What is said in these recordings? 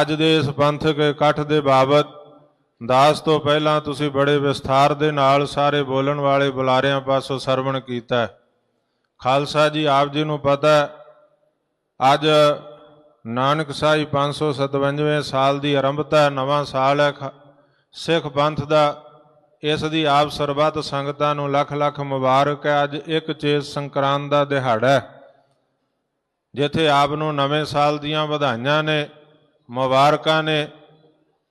ਅੱਜ ਦੇ ਇਸ ਪੰਥਕ ਇਕੱਠ ਦੇ ਬਾਬਤ ਦਾਸ ਤੋਂ ਪਹਿਲਾਂ ਤੁਸੀਂ ਬੜੇ ਵਿਸਥਾਰ ਦੇ ਨਾਲ ਸਾਰੇ ਬੋਲਣ ਵਾਲੇ ਬੁਲਾਰਿਆਂ ਪਾਸੋਂ ਸਰਵਣ ਕੀਤਾ ਖਾਲਸਾ ਜੀ ਆਪ ਜੀ ਨੂੰ ਪਤਾ ਅੱਜ ਨਾਨਕ ਸਾਈ 557ਵੇਂ ਸਾਲ ਦੀ ਆਰੰਭਤਾ ਹੈ, ਨਵਾਂ ਸਾਲ ਹੈ। ਖ- ਸਿੱਖ ਪੰਥ ਦਾ ਇਸ ਦੀ ਆਪ ਸਰਬੱਤ ਸੰਗਤਾਂ ਨੂੰ ਲੱਖ ਲੱਖ ਮੁਬਾਰਕ ਹੈ। ਅੱਜ ਇੱਕ ਚੇਤ ਸੰਕਰਾਂਤ ਦਾ ਦਿਹਾੜਾ ਹੈ ਜਿੱਥੇ ਆਪ ਨੂੰ ਨਵੇਂ ਸਾਲ ਦੀਆਂ ਵਧਾਈਆਂ ਨੇ। ਮੁਬਾਰਕਾਂ ਨੇ।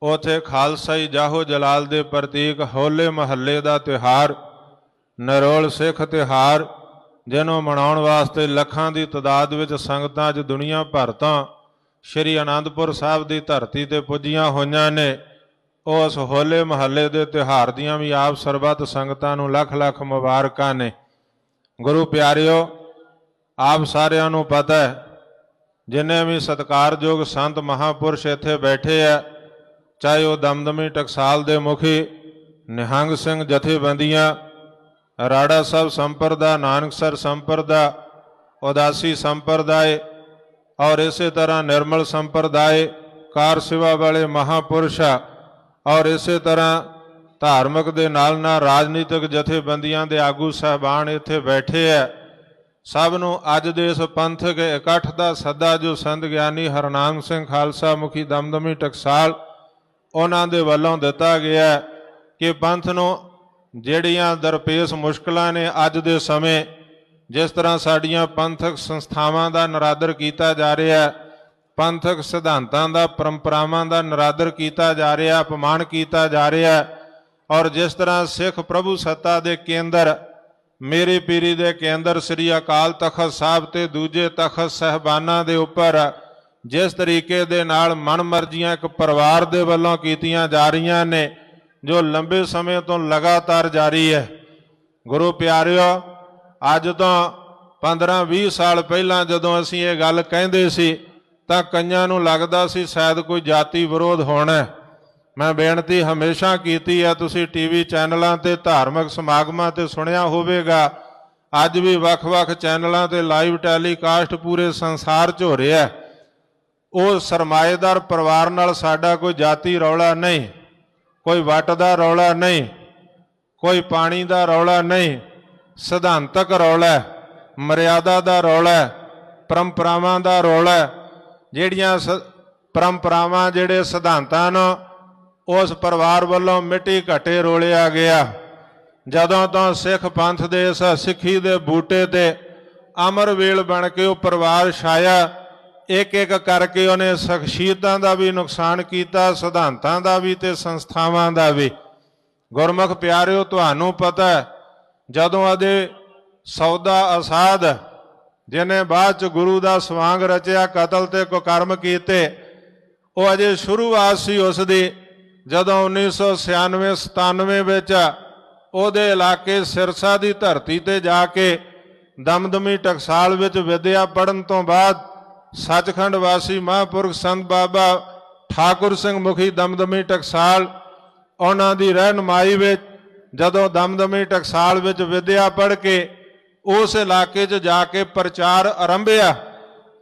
ਉਥੇ ਖਾਲਸਾਈ ਜਾਹੋ ਜਲਾਲ ਦੇ ਪ੍ਰਤੀਕ ਹੋਲੇ ਮਹੱਲੇ ਦਾ ਤਿਉਹਾਰ, ਨਰੋਲ ਸਿੱਖ ਤਿਉਹਾਰ, ਜਿਹਨੂੰ ਮਨਾਉਣ ਵਾਸਤੇ ਲੱਖਾਂ ਦੀ ਤਦਾਦ ਵਿੱਚ ਸੰਗਤਾਂ ਅੱਜ ਦੁਨੀਆ ਭਰ ਤੋਂ ਸ਼੍ਰੀ ਅਨੰਦਪੁਰ ਸਾਹਿਬ ਦੀ ਧਰਤੀ ਤੇ ਪੁੱਜੀਆਂ ਹੋਈਆਂ ਨੇ। ਉਸ ਹੋਲੇ ਮਹੱਲੇ ਦੇ ਤਿਉਹਾਰ ਦੀਆਂ ਵੀ ਆਪ ਸਰਬੱਤ ਸੰਗਤਾਂ ਨੂੰ ਲੱਖ ਲੱਖ ਮੁਬਾਰਕਾਂ ਨੇ। ਗੁਰੂ ਪਿਆਰਿਓ, ਆਪ ਸਾਰਿਆਂ ਨੂੰ ਪਤਾ ਹੈ ਜਿੰਨੇ ਵੀ ਸਤਿਕਾਰਯੋਗ ਸੰਤ ਮਹਾਪੁਰਸ਼ ਇੱਥੇ ਬੈਠੇ ਆ, ਚਾਹੇ ਉਹ ਦਮਦਮੀ ਟਕਸਾਲ ਦੇ ਮੁਖੀ, ਨਿਹੰਗ ਸਿੰਘ ਜਥੇਬੰਦੀਆਂ, ਰਾੜਾ ਸਾਹਿਬ ਸੰਪਰਦਾ ਨਾਨਕਸਰ ਸੰਪਰਦਾ, ਉਦਾਸੀ ਸੰਪਰਦਾਇ ਔਰ ਇਸੇ ਤਰ੍ਹਾਂ ਨਿਰਮਲ ਸੰਪਰਦਾਇ ਕਾਰ ਸੇਵਾ ਵਾਲੇ ਮਹਾਪੁਰਸ਼ ਔਰ ਇਸੇ ਤਰ੍ਹਾਂ ਧਾਰਮਿਕ ਦੇ ਨਾਲ ਨਾਲ ਰਾਜਨੀਤਿਕ ਜਥੇਬੰਦੀਆਂ ਦੇ ਆਗੂ ਸਹਿਬਾਨ ਇੱਥੇ ਬੈਠੇ ਆ। ਸਭ ਨੂੰ ਅੱਜ ਦੇ ਇਸ ਪੰਥਕ ਇਕੱਠ ਦਾ ਸੱਦਾ ਜੋ ਸੰਤ ਗਿਆਨੀ ਹਰਨਾਮ ਸਿੰਘ ਖਾਲਸਾ ਮੁਖੀ ਦਮਦਮੀ ਟਕਸਾਲ ਉਹਨਾਂ ਦੇ ਵੱਲੋਂ ਦਿੱਤਾ ਗਿਆ ਕਿ ਪੰਥ ਨੂੰ ਜਿਹੜੀਆਂ ਦਰਪੇਸ਼ ਮੁਸ਼ਕਲਾਂ ਨੇ ਅੱਜ ਦੇ ਸਮੇਂ, ਜਿਸ ਤਰ੍ਹਾਂ ਸਾਡੀਆਂ ਪੰਥਕ ਸੰਸਥਾਵਾਂ ਦਾ ਨਰਾਦਰ ਕੀਤਾ ਜਾ ਰਿਹਾ ਹੈ, ਪੰਥਕ ਸਿਧਾਂਤਾਂ ਦਾ, ਪਰੰਪਰਾਵਾਂ ਦਾ ਨਰਾਦਰ ਕੀਤਾ ਜਾ ਰਿਹਾ ਅਪਮਾਨ ਕੀਤਾ ਜਾ ਰਿਹਾ ਔਰ ਜਿਸ ਤਰ੍ਹਾਂ ਸਿੱਖ ਪ੍ਰਭੂ ਸੱਤਾ ਦੇ ਕੇਂਦਰ ਮੇਰੇ ਪੀਰੀ ਦੇ ਕੇਂਦਰ ਸ੍ਰੀ ਅਕਾਲ ਤਖਤ ਸਾਹਿਬ ਤੇ ਦੂਜੇ ਤਖਤ ਸਹਿਬਾਨਾਂ ਦੇ ਉੱਪਰ ਜਿਸ ਤਰੀਕੇ ਦੇ ਨਾਲ ਮਨਮਰਜ਼ੀਆਂ ਇੱਕ ਪਰਿਵਾਰ ਦੇ ਵੱਲੋਂ ਕੀਤੀਆਂ ਜਾ ਰਹੀਆਂ ਨੇ, ਜੋ ਲੰਬੇ ਸਮੇਂ ਤੋਂ ਲਗਾਤਾਰ ਜਾਰੀ ਹੈ ਗੁਰੂ ਪਿਆਰਿਓ, ਅੱਜ ਤੋਂ 15-20 ਸਾਲ ਪਹਿਲਾਂ ਜਦੋਂ ਅਸੀਂ ਇਹ ਗੱਲ ਕਹਿੰਦੇ ਸੀ, ਤਾਂ ਕਈਆਂ ਨੂੰ ਲੱਗਦਾ ਸੀ ਸ਼ਾਇਦ ਕੋਈ ਜਾਤੀ ਵਿਰੋਧ ਹੋਣਾ ਹੈ। ਮੈਂ ਬੇਨਤੀ ਹਮੇਸ਼ਾ ਕੀਤੀ ਹੈ ਤੁਸੀਂ ਟੀਵੀ ਚੈਨਲਾਂ ਤੇ, ਧਾਰਮਿਕ ਸਮਾਗਮਾਂ ਤੇ ਸੁਣਿਆ ਹੋਵੇਗਾ। ਅੱਜ ਵੀ ਵੱਖ-ਵੱਖ ਚੈਨਲਾਂ ਤੇ ਲਾਈਵ ਟੈਲੀਕਾਸਟ ਪੂਰੇ ਸੰਸਾਰ 'ਚ ਹੋ ਰਿਹਾ ਹੈ ਉਹ ਸਰਮਾਏਦਾਰ ਪਰਿਵਾਰ ਨਾਲ ਸਾਡਾ ਕੋਈ ਜਾਤੀ ਰੌਲਾ ਨਹੀਂ, ਕੋਈ ਵੱਟ ਦਾ ਰੌਲਾ ਨਹੀਂ, ਕੋਈ ਪਾਣੀ ਦਾ ਰੌਲਾ ਨਹੀਂ, ਸਿਧਾਂਤਕ ਰੌਲਾ, ਮਰਿਆਦਾ ਦਾ ਰੌਲਾ, ਪਰੰਪਰਾਵਾਂ ਦਾ ਰੌਲਾ, ਜਿਹੜੀਆਂ ਸ- ਪਰੰਪਰਾਵਾਂ, ਜਿਹੜੇ ਸਿਧਾਂਤਾਂ ਨੂੰ ਉਸ ਪਰਿਵਾਰ ਵੱਲੋਂ ਮਿੱਟੀ ਘਟੇ ਰੋਲਿਆ ਗਿਆ। ਜਦੋਂ ਤੋਂ ਸਿੱਖ ਪੰਥ ਦੇ ਇਸ ਸਿੱਖੀ ਦੇ ਬੂਟੇ ਤੇ ਅਮਰ ਵੇਲ ਬਣ ਕੇ ਉਹ ਪਰਿਵਾਰ ਛਾਇਆ ਇੱਕ ਇੱਕ ਕਰਕੇ ਉਹਨੇ ਸ਼ਖਸੀਅਤਾਂ ਦਾ ਵੀ ਨੁਕਸਾਨ ਕੀਤਾ, ਸਿਧਾਂਤਾਂ ਦਾ ਵੀ ਤੇ ਸੰਸਥਾਵਾਂ ਦਾ ਵੀ। ਗੁਰਮੁਖ ਪਿਆਰਿਓ, ਤੁਹਾਨੂੰ ਪਤਾ ਜਦੋਂ ਅਦੇ ਸੌਦਾ ਅਸਾਦ ਜਿਹਨੇ ਬਾਅਦ ਚ ਗੁਰੂ ਦਾ ਸਵਾਂਗ ਰਚਿਆ, ਕਤਲ ਤੇ ਕੁਕਰਮ ਕੀਤੇ, ਉਹ ਅਜੇ ਸ਼ੁਰੂਆਤ ਸੀ ਉਸ ਦੀ। ਜਦੋਂ 1996 97 ਵਿੱਚ ਉਹਦੇ ਇਲਾਕੇ ਸਿਰਸਾ ਦੀ ਧਰਤੀ ਤੇ ਜਾ ਕੇ ਦਮਦਮੀ ਟਕਸਾਲ ਵਿੱਚ ਵਿਦਿਆ ਪੜਨ ਤੋਂ ਬਾਅਦ ਸੱਚਖੰਡ ਵਾਸੀ ਮਹਾਂਪੁਰਖ ਸੰਤ ਬਾਬਾ ਠਾਕੁਰ ਸਿੰਘ ਮੁਖੀ ਦਮਦਮੀ ਟਕਸਾਲ ਉਹਨਾਂ ਦੀ ਰਹਿਨਮਾਈ ਵਿੱਚ ਜਦੋਂ ਦਮਦਮੀ ਟਕਸਾਲ ਵਿੱਚ ਵਿਦਿਆ ਪੜ੍ਹ ਕੇ ਉਸ ਇਲਾਕੇ 'ਚ ਜਾ ਕੇ ਪ੍ਰਚਾਰ ਆਰੰਭਿਆ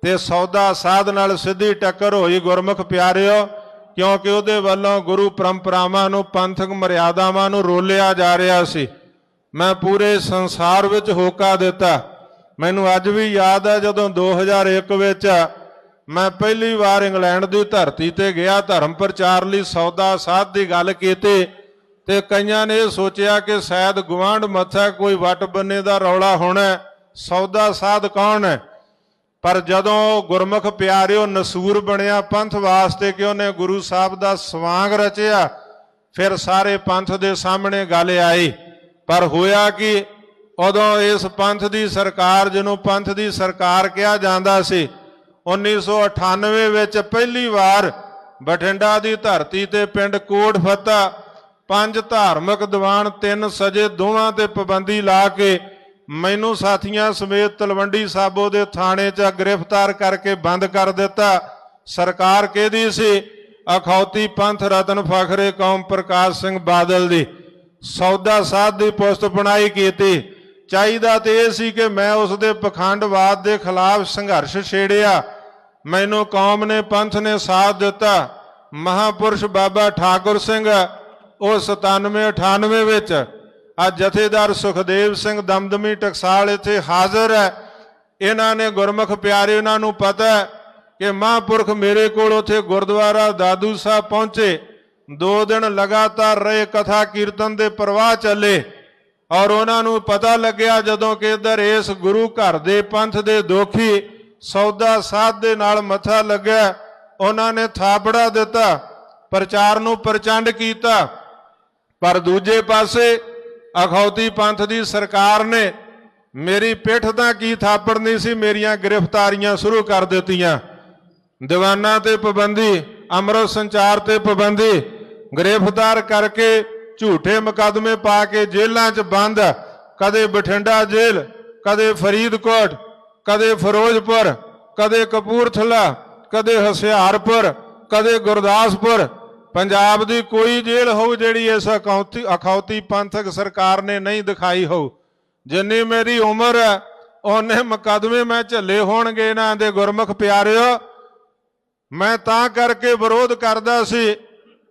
ਤੇ ਸੌਦਾ ਸਾਧ ਨਾਲ ਸਿੱਧੀ ਟੱਕਰ ਹੋਈ, ਗੁਰਮੁਖ ਪਿਆਰਿਓ ਕਿਉਂਕਿ ਉਹਦੇ ਵੱਲੋਂ ਗੁਰੂ ਪਰੰਪਰਾਵਾਂ ਨੂੰ, ਪੰਥਕ ਮਰਿਆਦਾਵਾਂ ਨੂੰ ਰੋਲਿਆ ਜਾ ਰਿਹਾ ਸੀ। ਮੈਂ ਪੂਰੇ ਸੰਸਾਰ ਵਿੱਚ ਹੋਕਾ ਦਿੱਤਾ। ਮੈਨੂੰ ਅੱਜ ਵੀ ਯਾਦ ਹੈ ਜਦੋਂ 2001 ਵਿੱਚ ਮੈਂ ਪਹਿਲੀ ਵਾਰ ਇੰਗਲੈਂਡ ਦੀ ਧਰਤੀ ਤੇ ਗਿਆ, ਧਰਮ ਪ੍ਰਚਾਰ ਲਈ ਸੌਦਾ ਸਾਧ ਦੀ ਗੱਲ ਕੀਤੀ ਤੇ ਕਈਆਂ ਨੇ ਇਹ ਸੋਚਿਆ ਕਿ ਸ਼ਾਇਦ ਗਵਾਂਢ ਮੱਥਾ ਕੋਈ ਵੱਟ ਬੰਨੇ ਦਾ ਰੌਲਾ ਹੋਣਾ, ਸੌਦਾ ਸਾਧ ਕੌਣ ਹੈ? ਪਰ ਜਦੋਂ ਗੁਰਮੁਖ ਪਿਆਰਿਓ ਨਸੂਰ ਬਣਿਆ ਪੰਥ ਵਾਸਤੇ ਕਿ ਉਹਨੇ ਗੁਰੂ ਸਾਹਿਬ ਦਾ ਸਵਾਂਗ ਰਚਿਆ, ਫਿਰ ਸਾਰੇ ਪੰਥ ਦੇ ਸਾਹਮਣੇ ਗੱਲ ਆਈ। ਪਰ ਹੋਇਆ ਕਿ, ਉਦੋਂ ਇਸ ਪੰਥ ਦੀ ਸਰਕਾਰ ਜਿਹਨੂੰ ਪੰਥ ਦੀ ਸਰਕਾਰ ਕਿਹਾ ਜਾਂਦਾ ਸੀ 1998 ਵਿੱਚ ਪਹਿਲੀ ਵਾਰ ਬਠਿੰਡਾ ਦੀ ਧਰਤੀ ਤੇ ਪਿੰਡ ਕੋਟ ਫੱਤਾ ਪੰਜ ਧਾਰਮਿਕ ਦੀਵਾਨ ਤਿੰਨ ਸਜੇ ਦੋਵਾਂ ਤੇ ਪਾਬੰਦੀ ਲਾ ਕੇ ਮੈਨੂੰ ਸਾਥੀਆਂ ਸਮੇਤ ਤਲਵੰਡੀ ਸਾਬੋ ਦੇ ਥਾਣੇ 'ਚ ਗ੍ਰਿਫਤਾਰ ਕਰਕੇ ਬੰਦ ਕਰ ਦਿੱਤਾ। ਸਰਕਾਰ ਕਿਹਦੀ ਸੀ? ਅਖੌਤੀ ਪੰਥ ਰਤਨ ਫਖਰੇ ਕੌਮ ਪ੍ਰਕਾਸ਼ ਸਿੰਘ ਬਾਦਲ ਦੀ। ਸੌਦਾ ਸਾਧ ਦੀ ਪੁਸਤ ਬਣਾਈ ਕੀਤੀ। ਚਾਹੀਦਾ ਤੇ ਇਹ ਸੀ ਕਿ ਮੈਂ ਉਸ ਦੇ ਪਖੰਡਵਾਦ ਦੇ ਖਿਲਾਫ ਸੰਘਰਸ਼ ਛੇੜਿਆ। ਮੈਨੂੰ ਕੌਮ ਨੇ ਪੰਥ ਨੇ ਸਾਥ ਦਿੱਤਾ। ਮਹਾਪੁਰਸ਼ ਬਾਬਾ ਠਾਕੁਰ ਸਿੰਘ, ਉਹ 97 98 ਵਿੱਚ ਅੱਜ ਜਥੇਦਾਰ ਸੁਖਦੇਵ ਸਿੰਘ ਦਮਦਮੀ ਟਕਸਾਲ ਇੱਥੇ ਹਾਜ਼ਰ ਹੈ। ਇਹਨਾਂ ਨੇ ਗੁਰਮੁਖ ਪਿਆਰੇ ਉਹਨਾਂ ਨੂੰ ਪਤਾ ਹੈ ਕਿ ਮਹਾਂਪੁਰਖ ਮੇਰੇ ਕੋਲ ਉੱਥੇ ਗੁਰਦੁਆਰਾ ਦਾਦੂ ਸਾਹਿਬ ਪਹੁੰਚੇ। ਦੋ ਦਿਨ ਲਗਾਤਾਰ ਰਹੇ, ਕਥਾ ਕੀਰਤਨ ਦੇ ਪ੍ਰਵਾਹ ਚੱਲੇ ਔਰ ਉਹਨਾਂ ਨੂੰ ਪਤਾ ਲੱਗਿਆ ਜਦੋਂ ਕਿ ਇਧਰ ਇਸ ਗੁਰੂ ਘਰ ਦੇ ਪੰਥ ਦੇ ਦੋਖੀ ਸੌਦਾ ਸਾਧ ਦੇ ਨਾਲ ਮੱਥਾ ਲੱਗਿਆ। ਉਹਨਾਂ ਨੇ ਥਾਪੜਾ ਦਿੱਤਾ, ਪ੍ਰਚਾਰ ਨੂੰ ਪ੍ਰਚੰਡ ਕੀਤਾ। ਪਰ ਦੂਜੇ ਪਾਸੇ ਅਖੌਤੀ ਪੰਥ ਦੀ ਸਰਕਾਰ ਨੇ ਮੇਰੀ ਪਿੱਠ ਤਾਂ ਕੀ ਥਾਪੜ ਨਹੀਂ ਸੀ, ਮੇਰੀਆਂ ਗ੍ਰਿਫਤਾਰੀਆਂ ਸ਼ੁਰੂ ਕਰ ਦਿੱਤੀਆਂ। ਦੀਵਾਨਾਂ ਤੇ ਪਾਬੰਦੀ, ਅਮਰਤ ਸੰਚਾਰ ਤੇ ਪਾਬੰਦੀ, ਗ੍ਰਿਫਤਾਰ ਕਰਕੇ ਝੂਠੇ ਮੁਕੱਦਮੇ ਪਾ ਕੇ ਜੇਲ੍ਹਾਂ 'ਚ ਬੰਦ, ਕਦੇ ਬਠਿੰਡਾ ਜੇਲ੍ਹ, ਕਦੇ ਫਰੀਦਕੋਟ, ਕਦੇ ਫਿਰੋਜ਼ਪੁਰ, ਕਦੇ ਕਪੂਰਥਲਾ, ਕਦੇ ਹਸਿਆਰਪੁਰ, ਕਦੇ ਗੁਰਦਾਸਪੁਰ ਪੰਜਾਬ ਦੀ ਕੋਈ ਜੇਲ੍ਹ ਹੋਊ ਜਿਹੜੀ ਇਸ ਅਖੌਤੀ ਅਖੌਤੀ ਪੰਥਕ ਸਰਕਾਰ ਨੇ ਨਹੀਂ ਦਿਖਾਈ ਹੋਊ। ਜਿੰਨੀ ਮੇਰੀ ਉਮਰ ਹੈ, ਉਹਨੇ ਮੁਕੱਦਮੇ ਮੈਂ ਝੱਲੇ ਹੋਣਗੇ ਇਹਨਾਂ ਦੇ ਗੁਰਮੁਖ ਪਿਆਰਿਓ। ਮੈਂ ਤਾਂ ਕਰਕੇ ਵਿਰੋਧ ਕਰਦਾ ਸੀ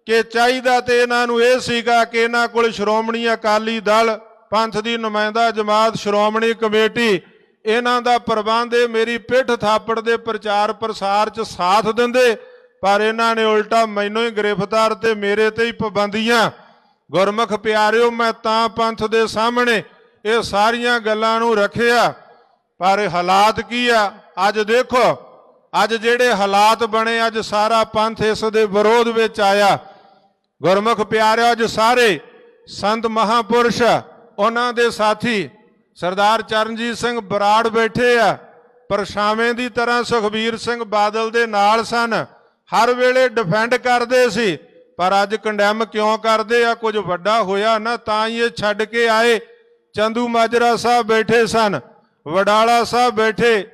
ਕਿ ਚਾਹੀਦਾ ਤੇ ਇਹਨਾਂ ਨੂੰ ਇਹ ਸੀਗਾ ਕਿ ਇਹਨਾਂ ਕੋਲ ਸ਼੍ਰੋਮਣੀ ਅਕਾਲੀ ਦਲ, ਪੰਥ ਦੀ ਨੁਮਾਇੰਦਾ ਜਮਾਤ, ਸ਼੍ਰੋਮਣੀ ਕਮੇਟੀ, ਇਹਨਾਂ ਦਾ ਪ੍ਰਬੰਧ ਇਹ ਮੇਰੀ ਪਿੱਠ ਥਾਪੜ ਦੇ ਪ੍ਰਚਾਰ ਪ੍ਰਸਾਰ 'ਚ ਸਾਥ ਦਿੰਦੇ। ਪਰ ਇਹਨਾਂ ਨੇ ਉਲਟਾ ਮੈਨੂੰ ਹੀ ਗ੍ਰਿਫਤਾਰ ਤੇ ਮੇਰੇ ਤੇ ਹੀ ਪਾਬੰਦੀਆਂ। ਗੁਰਮੁਖ ਪਿਆਰਿਓ, ਮੈਂ ਤਾਂ ਪੰਥ ਦੇ ਸਾਹਮਣੇ ਇਹ ਸਾਰੀਆਂ ਗੱਲਾਂ ਨੂੰ ਰੱਖਿਆ। ਪਰ ਹਾਲਾਤ ਕੀ ਆ? ਅੱਜ ਦੇਖੋ, ਅੱਜ ਜਿਹੜੇ ਹਾਲਾਤ ਬਣੇ, ਅੱਜ ਸਾਰਾ ਪੰਥ ਇਸ ਦੇ ਵਿਰੋਧ ਵਿੱਚ ਆਇਆ। ਗੁਰਮੁਖ ਪਿਆਰਿਓ, ਅੱਜ ਸਾਰੇ ਸੰਤ ਮਹਾਪੁਰਸ਼, ਉਹਨਾਂ ਦੇ ਸਾਥੀ ਸਰਦਾਰ ਚਰਨਜੀਤ ਸਿੰਘ ਬਰਾੜ ਬੈਠੇ ਆ। ਪਰਛਾਵੇਂ ਦੀ ਤਰ੍ਹਾਂ ਸੁਖਬੀਰ ਸਿੰਘ ਬਾਦਲ ਦੇ ਨਾਲ ਸਨ। ਹਰ ਵੇਲੇ ਡਿਫੈਂਡ ਕਰਦੇ ਸੀ, ਪਰ ਅੱਜ ਕੰਡੈਮ ਕਿਉਂ ਕਰਦੇ ਆ? ਕੁਝ ਵੱਡਾ ਹੋਇਆ ਨਾ, ਤਾਂ ਹੀ ਇਹ ਛੱਡ ਕੇ ਆਏ। ਚੰਦੂ ਮਾਜਰਾ ਸਾਹਿਬ ਬੈਠੇ ਸਨ, ਵਡਾਲਾ ਸਾਹਿਬ ਬੈਠੇ,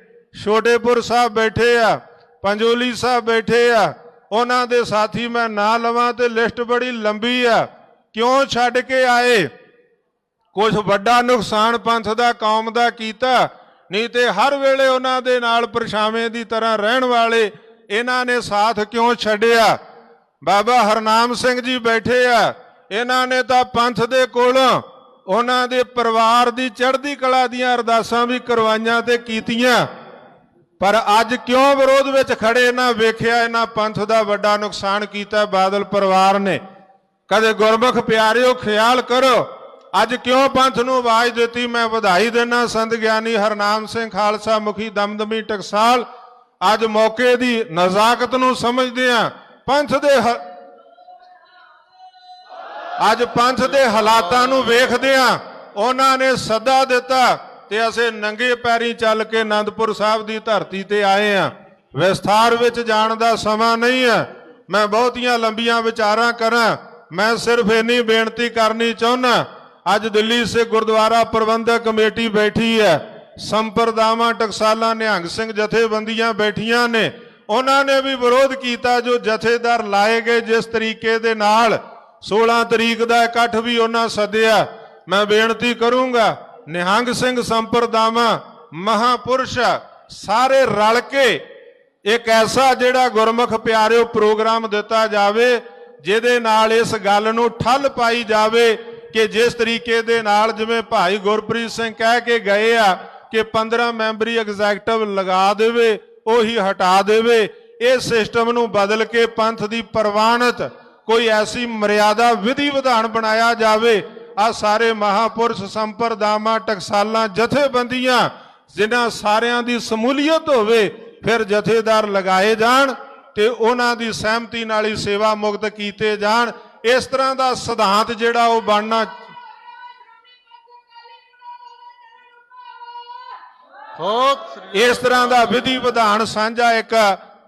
ਛੋਟੇਪੁਰ ਸਾਹਿਬ ਬੈਠੇ ਆ, ਪੰਜੋਲੀ ਸਾਹਿਬ ਬੈਠੇ ਆ। ਉਹਨਾਂ ਦੇ ਸਾਥੀ ਮੈਂ ਨਾ ਲਵਾਂ ਤੇ ਲਿਸਟ ਬੜੀ ਲੰਬੀ ਆ। ਕਿਉਂ ਛੱਡ ਕੇ ਆਏ? ਕੁਝ ਵੱਡਾ ਨੁਕਸਾਨ ਪੰਥ ਦਾ, ਕੌਮ ਦਾ ਕੀਤਾ, ਨਹੀਂ ਤੇ ਹਰ ਵੇਲੇ ਉਹਨਾਂ ਦੇ ਨਾਲ ਪਰਛਾਵੇਂ ਦੀ ਤਰ੍ਹਾਂ ਰਹਿਣ ਵਾਲੇ ਇਹਨਾਂ ਨੇ ਸਾਥ ਕਿਉਂ ਛੱਡਿਆ? ਬਾਬਾ ਹਰਨਾਮ ਸਿੰਘ ਜੀ ਬੈਠੇ ਆ। ਇਹਨਾਂ ਨੇ ਤਾਂ ਪੰਥ ਦੇ ਕੋਲੋਂ ਉਹਨਾਂ ਦੇ ਪਰਿਵਾਰ ਦੀ ਚੜ੍ਹਦੀ ਕਲਾ ਦੀਆਂ ਅਰਦਾਸਾਂ ਵੀ ਕਰਵਾਈਆਂ ਤੇ ਕੀਤੀਆਂ। ਪਰ ਅੱਜ ਕਿਉਂ ਵਿਰੋਧ ਵਿੱਚ ਖੜੇ ਇਹਨਾਂ ਵੇਖਿਆ ਇਹਨਾਂ ਪੰਥ ਦਾ ਵੱਡਾ ਨੁਕਸਾਨ ਕੀਤਾ ਬਾਦਲ ਪਰਿਵਾਰ ਨੇ। ਕਦੇ ਗੁਰਮੁਖ ਪਿਆਰਿਓ, ਖਿਆਲ ਕਰੋ। ਅੱਜ ਕਿਉਂ ਪੰਥ ਨੂੰ ਆਵਾਜ਼ ਦਿੱਤੀ? ਮੈਂ ਵਧਾਈ ਦੇਣਾ ਸੰਤ ਗਿਆਨੀ ਹਰਨਾਮ ਸਿੰਘ ਖਾਲਸਾ ਮੁਖੀ ਦਮਦਮੀ ਟਕਸਾਲ। ਅੱਜ ਮੌਕੇ ਦੀ ਨਜ਼ਾਕਤ ਨੂੰ ਸਮਝਦੇ ਆ ਪੰਥ ਦੇ ਹ- ਅੱਜ ਪੰਥ ਦੇ ਹਾਲਾਤਾਂ ਨੂੰ ਵੇਖਦੇ ਆ ਉਹਨਾਂ ਨੇ ਸੱਦਾ ਦਿੱਤਾ ਤੇ ਅਸੀਂ ਨੰਗੇ ਪੈਰੀ ਚੱਲ ਕੇ ਆਨੰਦਪੁਰ ਸਾਹਿਬ ਦੀ ਧਰਤੀ ਤੇ ਆਏ ਆ ਵਿਸਥਾਰ ਵਿੱਚ ਜਾਣ ਦਾ ਸਮਾਂ ਨਹੀਂ ਹੈ। ਮੈਂ ਬਹੁਤੀਆਂ ਲੰਬੀਆਂ ਵਿਚਾਰਾਂ ਕਰਾਂ। ਮੈਂ ਸਿਰਫ ਇੰਨੀ ਬੇਨਤੀ ਕਰਨੀ ਚਾਹੁੰਦਾ। ਅੱਜ ਦਿੱਲੀ ਸੇ ਗੁਰਦੁਆਰਾ ਪ੍ਰਬੰਧਕ ਕਮੇਟੀ ਬੈਠੀ ਹੈ। ਸੰਪਰਦਾਵਾਂ ਟਕਸਾਲਾਂ ਨਿਹੰਗ ਸਿੰਘ ਜਥੇਬੰਦੀਆਂ ਬੈਠੀਆਂ ਨੇ। ਉਹਨਾਂ ਨੇ ਵੀ ਵਿਰੋਧ ਕੀਤਾ ਜੋ ਜਥੇਦਾਰ ਲਾਏ ਗਏ ਜਿਸ ਤਰੀਕੇ ਦੇ ਨਾਲ 16 ਤਰੀਕ ਦਾ ਇਕੱਠ ਵੀ ਉਹਨਾਂ ਸੱਦਿਆ। ਮੈਂ ਬੇਨਤੀ ਕਰੂੰਗਾ, ਨਿਹੰਗ ਸਿੰਘ ਸੰਪਰਦਾਵਾਂ, ਮਹਾਪੁਰਸ਼ ਸਾਰੇ ਰਲ ਕੇ ਇੱਕ ਐਸਾ ਜਿਹੜਾ ਗੁਰਮੁਖ ਪਿਆਰਿਓ ਪ੍ਰੋਗਰਾਮ ਦਿੱਤਾ ਜਾਵੇ, ਜਿਹਦੇ ਨਾਲ ਇਸ ਗੱਲ ਨੂੰ ਠੱਲ ਪਾਈ ਜਾਵੇ ਕਿ ਜਿਸ ਤਰੀਕੇ ਦੇ ਨਾਲ ਜਿਵੇਂ ਭਾਈ ਗੁਰਪ੍ਰੀਤ ਸਿੰਘ ਕਹਿ ਕੇ ਗਏ ਆ ਕਿ 15 ਮੈਂਬਰੀ ਐਗਜ਼ੈਕਟਿਵ ਲਗਾ ਦੇਵੇ, ਉਹੀ ਹਟਾ ਦੇਵੇ। ਇਹ ਸਿਸਟਮ ਨੂੰ ਬਦਲ ਕੇ ਪੰਥ ਦੀ ਪ੍ਰਵਾਨਤ ਕੋਈ ਐਸੀ ਮਰਿਆਦਾ, ਵਿਧੀ ਵਿਧਾਨ ਬਣਾਇਆ ਜਾਵੇ। ਆ ਸਾਰੇ ਮਹਾਪੁਰਸ਼ ਸੰਪਰਦਾਵਾਂ, ਟਕਸਾਲਾਂ, ਜਥੇਬੰਦੀਆਂ, ਜਿਨ੍ਹਾਂ ਸਾਰਿਆਂ ਦੀ ਸਮੂਲੀਅਤ ਹੋਵੇ, ਫਿਰ ਜਥੇਦਾਰ ਲਗਾਏ ਜਾਣ ਤੇ ਉਹਨਾਂ ਦੀ ਸਹਿਮਤੀ ਨਾਲ ਹੀ ਸੇਵਾ ਮੁਕਤ ਕੀਤੇ ਜਾਣ। ਇਸ ਤਰ੍ਹਾਂ ਦਾ ਸਿਧਾਂਤ ਜਿਹੜਾ ਉਹ ਬਣਨਾ ਇਸ ਤਰ੍ਹਾਂ ਦਾ ਵਿਧੀ ਵਿਧਾਨ ਸਾਂਝਾ ਇੱਕ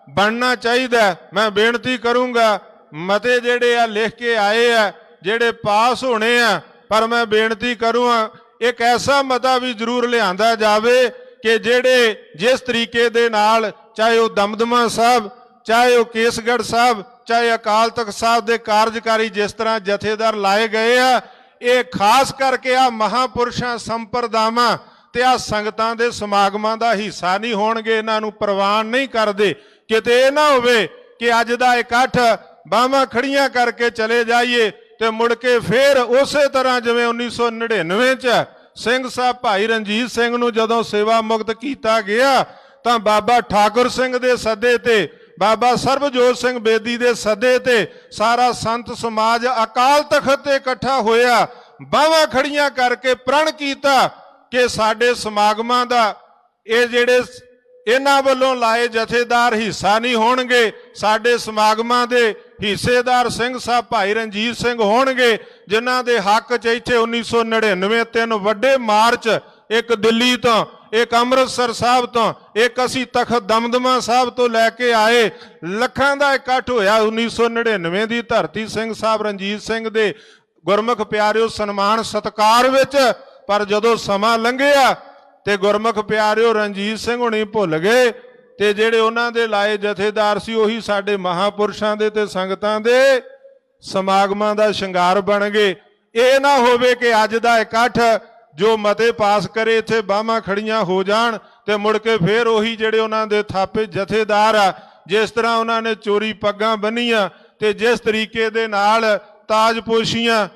ਬਣਨਾ ਚਾਹੀਦਾ ਮੈਂ ਬੇਨਤੀ ਕਰੂੰਗਾ, ਮਤੇ ਜਿਹੜੇ ਆ ਲਿਖ ਕੇ ਆਏ ਆ, ਜਿਹੜੇ ਪਾਸ ਹੋਣੇ ਆ, ਪਰ ਮੈਂ ਬੇਨਤੀ ਕਰੂੰਗਾ, ਇੱਕ ਐਸਾ ਮਤਾ ਵੀ ਜ਼ਰੂਰ ਲਿਆਂਦਾ ਜਾਵੇ ਕਿ ਜਿਹੜੇ ਜਿਸ ਤਰੀਕੇ ਦੇ ਨਾਲ ਚਾਹੇ ਉਹ ਦਮਦਮਾ ਸਾਹਿਬ, ਚਾਹੇ ਉਹ ਕੇਸਗੜ੍ਹ ਸਾਹਿਬ, ਚਾਹੇ ਅਕਾਲ ਤਖਤ ਸਾਹਿਬ ਦੇ ਕਾਰਜਕਾਰੀ ਜਿਸ ਤਰ੍ਹਾਂ ਜਥੇਦਾਰ ਲਾਏ ਗਏ ਆ, ਇਹ ਖਾਸ ਕਰਕੇ ਆ ਮਹਾਪੁਰਸ਼ਾਂ ਸੰਪਰਦਾਵਾਂ ਤੇ ਸੰਗਤਾਂ ਦੇ ਸਮਾਗਮਾਂ ਦਾ ਹਿੱਸਾ ਨਹੀਂ ਹੋਣਗੇ, ਇਹਨਾਂ ਨੂੰ ਪ੍ਰਵਾਨ ਨਹੀਂ ਕਰਦੇ। ਕਿਤੇ ਇਹ ਨਾ ਹੋਵੇ ਕਿ ਅੱਜ ਦਾ ਇਕੱਠ ਬਾਹਾਂ ਖੜੀਆਂ ਕਰਕੇ ਚਲੇ ਜਾਈਏ ਤੇ ਮੁੜ ਕੇ ਫੇਰ ਉਸੇ ਤਰ੍ਹਾਂ ਜਿਵੇਂ 1999 ਚ ਸਿੰਘ ਸਾਹਿਬ ਭਾਈ ਰਣਜੀਤ ਸਿੰਘ ਨੂੰ ਜਦੋਂ ਸੇਵਾ ਮੁਕਤ ਕੀਤਾ ਗਿਆ, ਤਾਂ ਬਾਬਾ ਠਾਕੁਰ ਸਿੰਘ ਦੇ ਸੱਦੇ ਤੇ, ਬਾਬਾ ਸਰਬਜੋਤ ਸਿੰਘ ਬੇਦੀ ਦੇ ਸੱਦੇ ਤੇ ਸਾਰਾ ਸੰਤ ਸਮਾਜ ਅਕਾਲ ਤਖਤ ਤੇ ਇਕੱਠਾ ਹੋਇਆ, ਬਾਹਾਂ ਖੜੀਆਂ ਕਰਕੇ ਪ੍ਰਣ ਕੀਤਾ। ਕਿ ਸਾਡੇ ਸਮਾਗਮਾਂ ਦਾ ਇਹ ਜਿਹੜੇ ਇਹਨਾਂ ਵੱਲੋਂ ਲਾਏ ਜਥੇਦਾਰ ਹਿੱਸਾ ਨਹੀਂ ਹੋਣਗੇ, ਸਾਡੇ ਸਮਾਗਮਾਂ ਦੇ ਹਿੱਸੇਦਾਰ ਸਿੰਘ ਸਾਹਿਬ ਭਾਈ ਰਣਜੀਤ ਸਿੰਘ ਹੋਣਗੇ, ਜਿਨ੍ਹਾਂ ਦੇ ਹੱਕ 'ਚ ਇੱਥੇ 1999 ਤਿੰਨ ਵੱਡੇ ਮਾਰਚ, ਇੱਕ ਦਿੱਲੀ ਤੋਂ, ਇੱਕ ਅੰਮ੍ਰਿਤਸਰ ਸਾਹਿਬ ਤੋਂ, ਇੱਕ ਅਸੀਂ ਤਖਤ ਦਮਦਮਾ ਸਾਹਿਬ ਤੋਂ ਲੈ ਕੇ ਆਏ। ਲੱਖਾਂ ਦਾ ਇਕੱਠ ਹੋਇਆ 1999 ਦੀ ਧਰਤੀ ਸਿੰਘ ਸਾਹਿਬ ਰਣਜੀਤ ਸਿੰਘ ਦੇ ਗੁਰਮੁਖ ਪਿਆਰਿਓ ਸਨਮਾਨ ਸਤਕਾਰ ਵਿੱਚ। ਪਰ ਜਦੋਂ ਸਮਾਂ ਲੰਘਿਆ ਤੇ ਗੁਰਮੁਖ ਪਿਆਰਿਓ ਰਣਜੀਤ ਸਿੰਘ ਹੁਣੀ ਭੁੱਲ ਗਏ ਤੇ ਜਿਹੜੇ ਉਹਨਾਂ ਦੇ ਲਾਏ ਜਥੇਦਾਰ ਸੀ ਉਹੀ ਸਾਡੇ ਮਹਾਪੁਰਸ਼ਾਂ ਦੇ ਤੇ ਸੰਗਤਾਂ ਦੇ ਸਮਾਗਮਾਂ ਦਾ ਸ਼ਿੰਗਾਰ ਬਣ ਗਏ। ਇਹ ਨਾ ਹੋਵੇ ਕਿ ਅੱਜ ਦਾ ਇਕੱਠ ਜੋ ਮਤੇ ਪਾਸ ਕਰੇ, ਇੱਥੇ ਬਾਹਾਂ ਖੜੀਆਂ ਹੋ ਜਾਣ ਤੇ ਮੁੜ ਕੇ ਫੇਰ ਉਹੀ ਜਿਹੜੇ ਉਹਨਾਂ ਦੇ ਥਾਪੇ ਜਥੇਦਾਰ ਆ, ਜਿਸ ਤਰ੍ਹਾਂ ਉਹਨਾਂ ਨੇ ਚੋਰੀ ਪੱਗਾਂ ਬੰਨੀਆਂ ਤੇ ਜਿਸ ਤਰੀਕੇ ਦੇ ਨਾਲ ਤਾਜਪੋਸ਼ੀਆਂ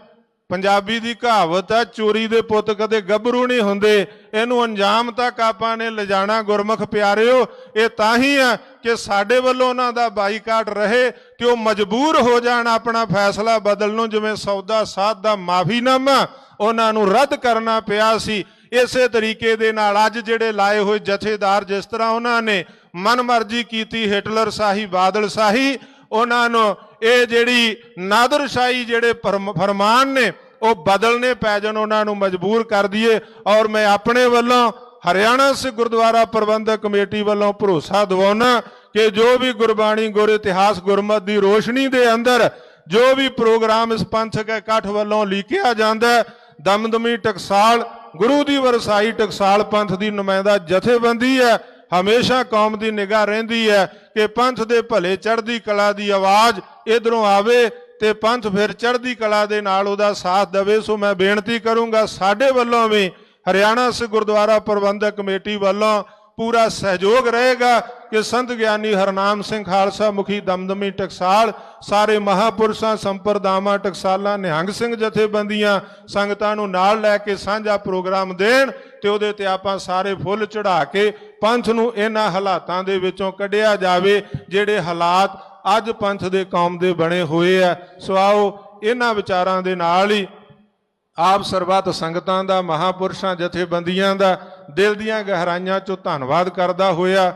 ਪੰਜਾਬੀ ਦੀ ਕਹਾਵਤ ਆ ਚੋਰੀ ਦੇ ਪੁੱਤ ਕਦੇ ਗੱਭਰੂ ਨਹੀਂ ਹੁੰਦੇ। ਇਹਨੂੰ ਅੰਜਾਮ ਤੱਕ ਆਪਾਂ ਨੇ ਲਿਜਾਣਾ, ਗੁਰਮੁਖ ਪਿਆਰਿਓ, ਇਹ ਤਾਂ ਹੀ ਆ ਕਿ ਸਾਡੇ ਵੱਲੋਂ ਉਹਨਾਂ ਦਾ ਬਾਈਕਾਟ ਰਹੇ ਕਿ ਉਹ ਮਜਬੂਰ ਹੋ ਜਾਣ ਆਪਣਾ ਫੈਸਲਾ ਬਦਲਣ ਨੂੰ, ਜਿਵੇਂ ਸੌਦਾ ਸਾਧ ਦਾ ਮਾਫੀਨਾਮਾ ਉਹਨਾਂ ਨੂੰ ਰੱਦ ਕਰਨਾ ਪਿਆ ਸੀ। ਇਸੇ ਤਰੀਕੇ ਦੇ ਨਾਲ ਅੱਜ ਜਿਹੜੇ ਲਾਏ ਹੋਏ ਜਥੇਦਾਰ ਜਿਸ ਤਰ੍ਹਾਂ ਉਹਨਾਂ ਨੇ ਮਨਮਰਜ਼ੀ ਕੀਤੀ, ਹਿਟਲਰ ਸਾਹੀ, ਬਾਦਲ ਸਾਹੀ, ਉਹਨਾਂ ਨੂੰ ਇਹ ਜਿਹੜੀ ਨਾਦਰਸ਼ਾਹੀ ਜਿਹੜੇ ਫਰਮ- ਫਰਮਾਨ ਨੇ, ਉਹ ਬਦਲਨੇ ਪੈ ਜਾਣ, ਉਹਨਾਂ ਨੂੰ ਮਜਬੂਰ ਕਰ ਦਈਏ। ਔਰ ਮੈਂ ਆਪਣੇ ਵੱਲੋਂ ਹਰਿਆਣਾ ਸਿੱਖ ਗੁਰਦੁਆਰਾ ਪ੍ਰਬੰਧਕ ਕਮੇਟੀ ਵੱਲੋਂ ਭਰੋਸਾ ਦਿਵਾਉਣਾ ਕਿ ਜੋ ਵੀ ਗੁਰਬਾਣੀ ਗੁਰ ਇਤਿਹਾਸ ਗੁਰਮਤ ਦੀ ਰੋਸ਼ਨੀ ਦੇ ਅੰਦਰ ਜੋ ਵੀ ਪ੍ਰੋਗਰਾਮ ਇਸ ਪੰਥਕ ਇਕੱਠ ਵੱਲੋਂ ਲਿਖਿਆ ਜਾਂਦਾ ਦਮਦਮੀ ਟਕਸਾਲ, ਗੁਰੂ ਦੀ ਵਰਸਾਈ ਟਕਸਾਲ ਪੰਥ ਦੀ ਨੁਮਾਇੰਦਾ ਜਥੇਬੰਦੀ ਹੈ, ਹਮੇਸ਼ਾ ਕੌਮ ਦੀ ਨਿਗਾਹ ਰਹਿੰਦੀ ਹੈ ਕਿ ਪੰਥ ਦੇ ਭਲੇ ਚੜ੍ਹਦੀ ਕਲਾ ਦੀ ਆਵਾਜ਼ ਇਧਰੋਂ ਆਵੇ ਤੇ ਪੰਥ ਫਿਰ ਚੜ੍ਹਦੀ ਕਲਾ ਦੇ ਨਾਲ ਉਹਦਾ ਸਾਥ ਦੇਵੇ, ਸੋ ਮੈਂ ਬੇਨਤੀ ਕਰੂੰਗਾ ਸਾਡੇ ਵੱਲੋਂ ਵੀ ਹਰਿਆਣਾ ਸਿੱਖ ਗੁਰਦੁਆਰਾ ਪ੍ਰਬੰਧਕ ਕਮੇਟੀ ਵੱਲੋਂ ਪੂਰਾ ਸਹਿਯੋਗ ਰਹੇਗਾ ਕਿ ਸੰਤ ਗਿਆਨੀ ਹਰਨਾਮ ਸਿੰਘ ਖਾਲਸਾ ਮੁਖੀ ਦਮਦਮੀ ਟਕਸਾਲ, ਸਾਰੇ ਮਹਾਪੁਰਸ਼ਾਂ, ਸੰਪਰਦਾਵਾਂ, ਟਕਸਾਲਾਂ, ਨਿਹੰਗ ਸਿੰਘ ਜਥੇਬੰਦੀਆਂ ਸੰਗਤਾਂ ਨੂੰ ਨਾਲ ਲੈ ਕੇ ਸਾਂਝਾ ਪ੍ਰੋਗਰਾਮ ਦੇਣ ਤੇ ਉਹਦੇ ਤੇ ਆਪਾਂ ਸਾਰੇ ਫੁੱਲ ਚੜਾ ਕੇ ਪੰਥ ਨੂੰ ਇਹਨਾਂ ਹਾਲਾਤਾਂ ਦੇ ਵਿੱਚੋਂ ਕੱਢਿਆ ਜਾਵੇ, ਜਿਹੜੇ ਹਾਲਾਤ ਅੱਜ ਪੰਥ ਦੇ ਕੌਮ ਦੇ ਬਣੇ ਹੋਏ ਆ। ਸੋ ਆਓ, ਇਹਨਾਂ ਵਿਚਾਰਾਂ ਦੇ ਨਾਲ ਹੀ ਆਪ ਸਰਬੱਤ ਸੰਗਤਾਂ ਦਾ, ਮਹਾਪੁਰਸ਼ਾਂ, ਜਥੇਬੰਦੀਆਂ ਦਾ ਦਿਲ ਦੀਆਂ ਗਹਿਰਾਈਆਂ ਚੋਂ ਧੰਨਵਾਦ ਕਰਦਾ ਹੋਇਆ।